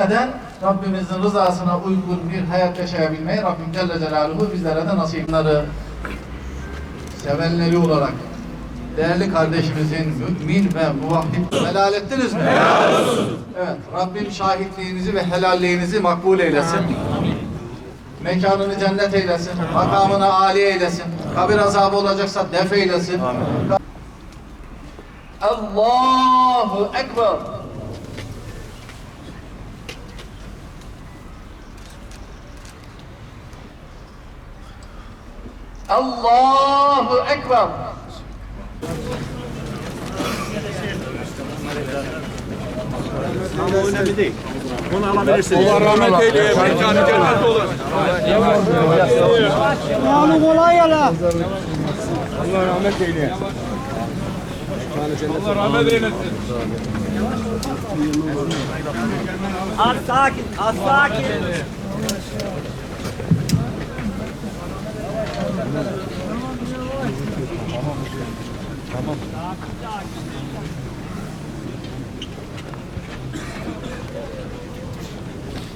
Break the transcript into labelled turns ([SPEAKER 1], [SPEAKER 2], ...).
[SPEAKER 1] Neden? Rabbimizin rızasına uygun bir hayat yaşayabilmeyi Rabbim Celle Celaluhu bizlere de nasip. Bunları sevenleri olarak değerli kardeşimizin mümin ve muvahhid helal ettiniz mi? Helal olsun. Evet, Rabbim şahitliğinizi ve helalliğinizi makbul eylesin. Mekanını cennet eylesin. Makamını âli eylesin. Kabir azabı olacaksa def eylesin. Allahu Ekber. Allahu Ekber.
[SPEAKER 2] Ama önemli değil. Onu alabilirsiniz. Allah rahmet eylesin. Mekanı cennet olur.
[SPEAKER 3] Yağmur kolay gele.
[SPEAKER 2] Allah rahmet eylesin. Allah rahmet eylesin.
[SPEAKER 3] Az sakin, az sakin.